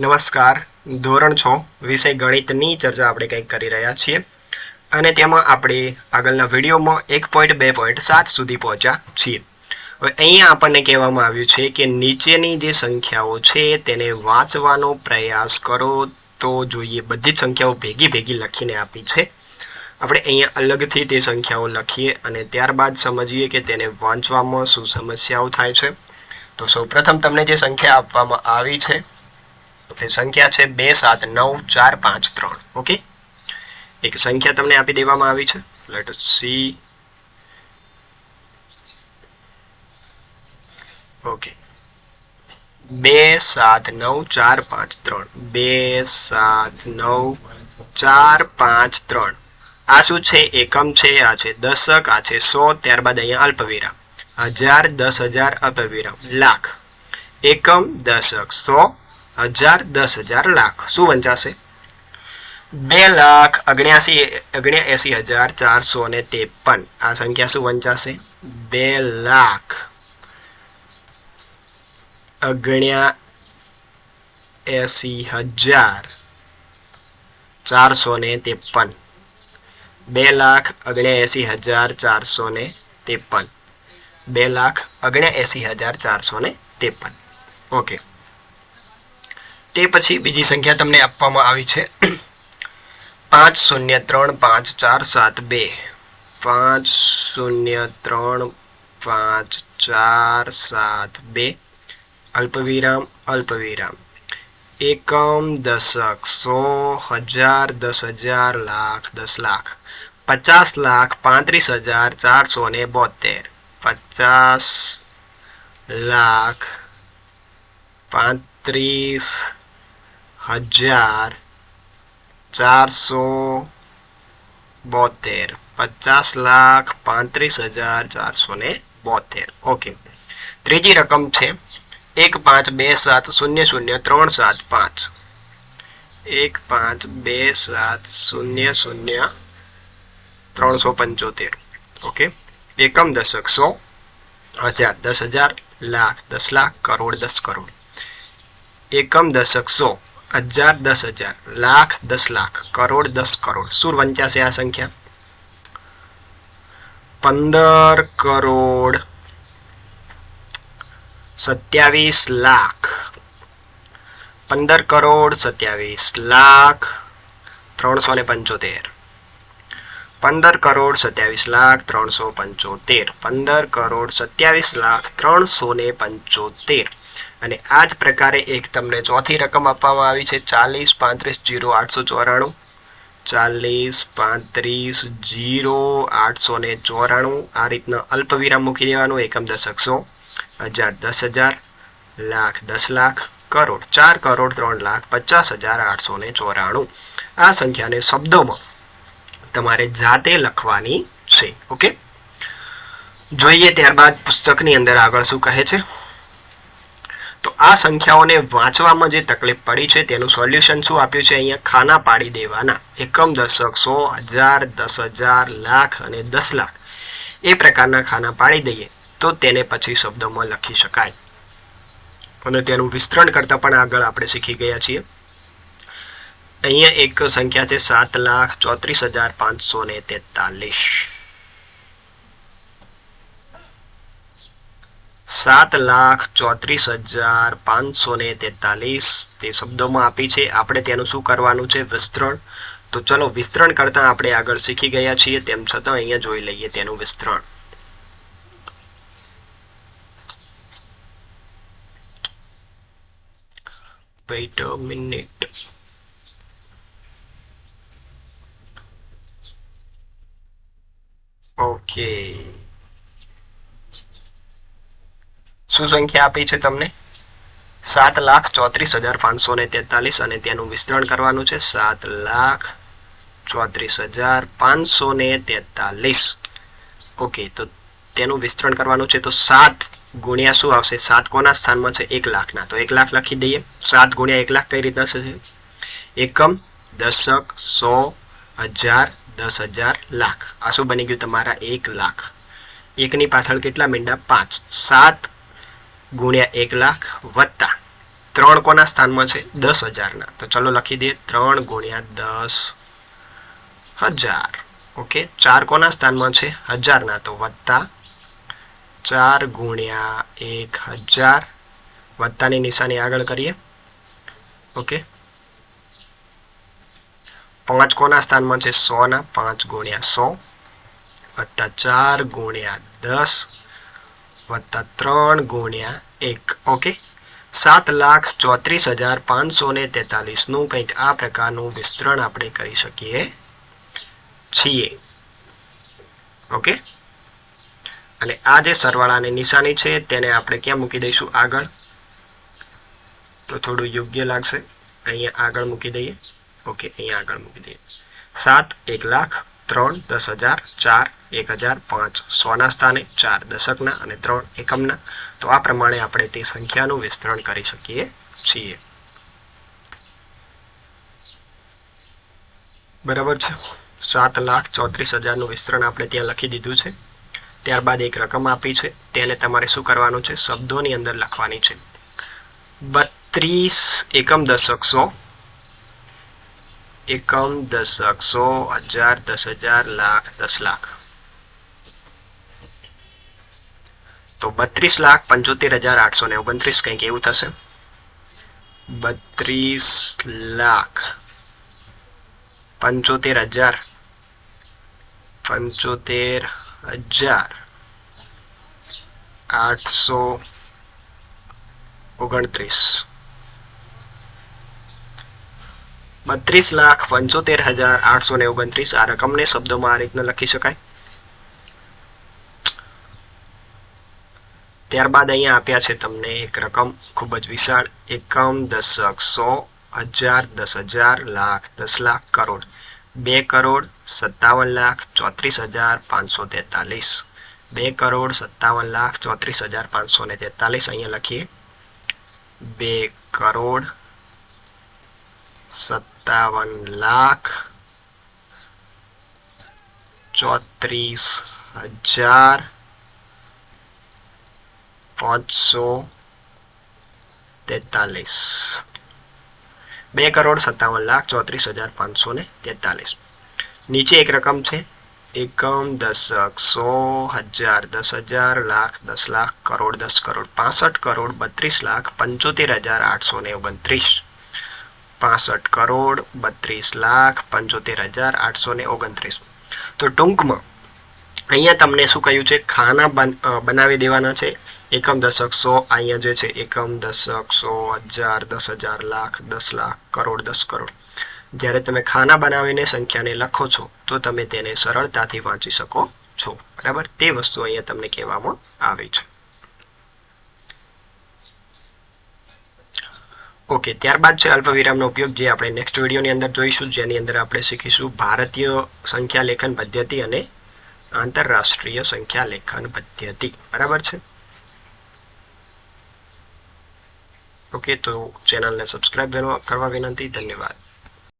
નમસ્કાર. ધોરણ છ, વિષય ગણિતની ચર્ચા આપણે કંઈક કરી રહ્યા છીએ. અને તેમાં આપણે આગળના વિડીયોમાં એક પોઈન્ટ બે પોઈન્ટ સાત સુધી પહોંચ્યા છીએ. હવે અહીંયા આપણને કહેવામાં આવ્યું છે કે નીચેની જે સંખ્યાઓ છે તેને વાંચવાનો પ્રયાસ કરો. તો જોઈએ, બધી જ સંખ્યાઓ ભેગી ભેગી લખીને આપી છે. આપણે અહીંયા અલગથી તે સંખ્યાઓ લખીએ અને ત્યારબાદ સમજીએ કે તેને વાંચવામાં શું સમસ્યાઓ થાય છે. તો સૌપ્રથમ તમને જે સંખ્યા આપવામાં આવી છે તે સંખ્યા છે બે, સાત, નવ, ચાર, પાંચ, ત્રણ. ઓકે? એક સંખ્યા તમને આપી દેવામાં આવી છે. Let see okay. બે, સાત, નવ, ચાર, પાંચ, ત્રણ. બે, સાત, નવ, ચાર, પાંચ, ત્રણ. આ શું છે? એકમ છે, આ છે દશક, આ છે સો, ત્યારબાદ અહીંયા અલ્પવિરામ. હજાર, દસ હજાર અલ્પવિરામ લાખ. એકમ, દશક, સો હજાર, દસ હજાર, લાખ. શું વંચાશે? બે લાખ, અગણ્યાસી, અગણ્યાએસી હજાર, ચારસો ને ત્રેપન. આ સંખ્યા શું વંચાશે? બે લાખ. અગણ્યા એસી હજાર, ચારસો ને ત્રેપન. બે લાખ, અગણ્યાએસી હજાર, ચારસો ને ત્રેપન. બે લાખ, અગણ્યાએસી હજાર, ચારસો ને ત્રેપન. ઓકે. તે પછી બીજી સંખ્યા તમને આપવામાં આવી છે. પાંચ શૂન્ય ત્રણ પાંચ ચાર સાત બે. પાંચ શૂન્ય ત્રણ પાંચ ચાર સાત બે. અલ્પવિરામ અલ્પવિરામ. એકમ, દશક, સો, હજાર, દસ હજાર, લાખ, દસ લાખ. પચાસ લાખ, પાંત્રીસ હજાર, ચારસો ને બોતેર. પચાસ લાખ, પાંત્રીસ હજાર ચારસો બોતેર પચાસ લાખ પાંત્રીસ હજાર ચારસો ને બોતેર ઓકે ત્રીજી રકમ છે એક પાંચ બે સાત શૂન્ય શૂન્ય ત્રણ સાત પાંચ એક પાંચ બે સાત શૂન્ય શૂન્ય ત્રણસો પંચોતેર ઓકે એકમ દશક સો હજાર દસ હજાર લાખ દસ લાખ કરોડ દસ કરોડ એકમ દશક સો હજાર દસ હજાર, લાખ દસ લાખ, કરોડ દસ કરોડ. શું વંચાશે આ સંખ્યા? પંદર કરોડ સત્યાવીસ લાખ. પંદર કરોડ સત્યાવીસ લાખ ત્રણસો ને પંચોતેર. પંદર કરોડ સત્યાવીસ લાખ ત્રણસો પંચોતેર. પંદર કરોડ સત્યાવીસ લાખ ત્રણસો ને પંચોતેર. અને આ જ પ્રકારે એક તમને ચોથી રકમ આપવામાં આવી છે. ચાલીસ પાંત્રીસ જીરો આઠસો ચોરાણું. ચાલીસ પાંત્રીસ જીરો આઠસો ને ચોરાણું. આ રીતના અલ્પવિરામ મૂકી દેવાનું. એકમ દશકસો હજાર દસ હજાર. લાખ દસ લાખ કરોડ. ચાર કરોડ ત્રણ લાખ પચાસ હજાર આઠસો ને ચોરાણું. આ સંખ્યાને શબ્દોમાં તમારે જાતે લખવાની છે, ઓકે? જોઈએ ત્યારબાદ પુસ્તકની અંદર આગળ શું કહે છે? તો આ સંખ્યાઓને વાંચવામાં જે તકલીફ પડી છે, તેનું સોલ્યુશન શું આપ્યું છે? અહીંયા ખાના પાડી દેવાના. એકમ દશક સો, હજાર, દસ હજાર, લાખ અને દસ લાખ. એ પ્રકારના ખાના પાડી દઈએ તો તેને પછી શબ્દોમાં લખી શકાય. અને તેનું વિસ્તરણ કરતાં પણ આગળ આપણે શીખી ગયા છીએ. અહીંયા એક સંખ્યા છે સાત લાખ ચોત્રીસ હજાર પાંચસો ને તેતાલીસ. સાત લાખ ચોત્રીસ હજાર પાંચસો ને તેતાલીસ. તે શબ્દોમાં આપી છે. આપણે તેનું શું કરવાનું છે? વિસ્તરણ. તો ચલો, વિસ્તરણ કરતાં આપણે આગળ શીખી ગયા છીએ. તેમ છતાં અહીંયા જોઈ લઈએ તેનું વિસ્તરણ. વેઇટ a ઓકે શું સંખ્યા આપી છે તમને? સાત લાખ ચોત્રીસ હજાર પાંચસો ને તેતાલીસ અને તેનું વિસ્તરણ કરવાનું છે. સાત લાખ ચોત્રીસ હજાર પાંચસો ને તેતાલીસ. ઓકે તો તેનું વિસ્તરણ કરવાનું છે તો સાત ગુણ્યા શું આવશે? સાત કોના સ્થાનમાં છે? એક લાખના. તો એક લાખ લખી દઈએ. સાત ગુણ્યા એક લાખ કઈ રીતના થશે? એકમ દશક સો હજાર દસ હજાર લાખ. આ શું બની ગયું તમારા એક લાખ? એકની પાછળ કેટલા મીંડા? પાંચ. સાત ગુણ્યા એક લાખ વત્તા. ત્રણ કોના સ્થાનમાં છે? દસ હજારના. તો ચલો લખી દઈએ. ત્રણ ગુણ્યા દસ. હજાર. ઓકે. ચાર કોના સ્થાનમાં છે? હજારના. તો વત્તા ચાર ગુણ્યા એક હજાર. વત્તાની નિશાની આગળ કરીએ. ઓકે. પાંચ કોના સ્થાનમાં છે? સોના પાંચ ગુણ્યા સો વત્તા ચાર ગુણ્યા દસ વત્તા ત્રણ ગુણ્યા એક. ઓકે સાત લાખ ચોત્રીસ હજાર પાંચસો ને તેતાલીસનું કંઈક આ પ્રકારનું વિસ્તરણ આપણે કરી શકીએ છીએ. ઓકે અને આ જે સરવાળાની નિશાની છે, તેને આપણે ક્યાં મૂકી દઈશું? આગળ? તો થોડું યોગ્ય લાગશે. અહીંયા આગળ મૂકી દઈએ. ઓકે, અહીંયા આગળ મૂકી દઈએ. સાત, એક લાખ, ત્રણ, દસ હજાર, ચાર, એક હજાર, પાંચ. સોના સ્થાને ચાર દશકના અને ત્રણ એકમના. તો આ પ્રમાણે આપણે તે સંખ્યાનું વિસ્તરણ કરી શકીએ છીએ. બરાબર છે? સાત લાખ ચોત્રીસ હજારનું વિસ્તરણ આપણે ત્યાં લખી દીધું છે. ત્યારબાદ એક રકમ આપી છે. તેને તમારે શું કરવાનું છે? શબ્દોની અંદર લખવાની છે. બત્રીસ એકમ દશક સો એકમ દશક સો હજાર, દસ હજાર લાખ, દસ લાખ. તો બત્રીસ લાખ પંચોતેર હજાર આઠસો ને ઓગણત્રીસ કંઈક એવું થશે? બત્રીસ લાખ પંચોતેર હજાર. પંચોતેર હજાર આઠસો ઓગણત્રીસ. બત્રીસ લાખ પંચોતેર હજાર આઠસો ને ઓગણત્રીસ. આ રકમને શબ્દોમાં આ રીતના લખી શકાય. ત્યારબાદ અહીંયા આપ્યા છે તમને એક રકમ, ખૂબ જ વિશાળ. એકમ દશક સો હજાર દસ હજાર લાખ, દસ લાખ, કરોડ. બે કરોડ, સત્તાવન લાખ, ચોત્રીસ હજાર, પાંચસો તેતાલીસ. બે કરોડ, સત્તાવન લાખ, ચોત્રીસ હજાર, પાંચસો ને તેતાલીસ. અહીંયા લખીએ. બે કરોડ સત્તાવન લાખ ચોત્રીસ હજાર પાંચસો તેતાલીસ બે કરોડ સત્તાવન લાખ ચોત્રીસ હજાર પાંચસો ને તેતાલીસ નીચે એક રકમ છે એકમ દશક સો હજાર દસ હજાર લાખ દસ લાખ કરોડ દસ કરોડ પાસઠ કરોડ બત્રીસ લાખ પંચોતેર હજાર આઠસો ને ઓગણત્રીસ પાસઠ કરોડ બત્રીસ લાખ પંચોતેર હજાર આઠસો ને ઓગણત્રીસ. તો ટૂંકમાં, અહીંયા તમને શું કહ્યું છે? ખાના બનાવી દેવાના છે. એકમ દશક સો અહીંયા જે છે, એકમ દશક સો હજાર, દસ હજાર લાખ, દસ લાખ કરોડ, દસ કરોડ. જ્યારે તમે ખાના બનાવીને સંખ્યાને લખો છો, તો તમે તેને સરળતાથી વાંચી શકો છો. બરાબર? તે વસ્તુ અહીંયા તમને કહેવામાં આવે છે. ઓકે ત્યારબાદ છે અલ્પવિરામનો ઉપયોગ જે આપણે નેક્સ્ટ વિડીયોની અંદર જોઈશું, જેની અંદર આપણે શીખીશું ભારતીય સંખ્યા લેખન પદ્ધતિ અને આંતરરાષ્ટ્રીય સંખ્યા લેખન પદ્ધતિ. બરાબર છે? ઓકે તો ચેનલને સબસ્ક્રાઇબ કરવા વિનંતી, ધન્યવાદ.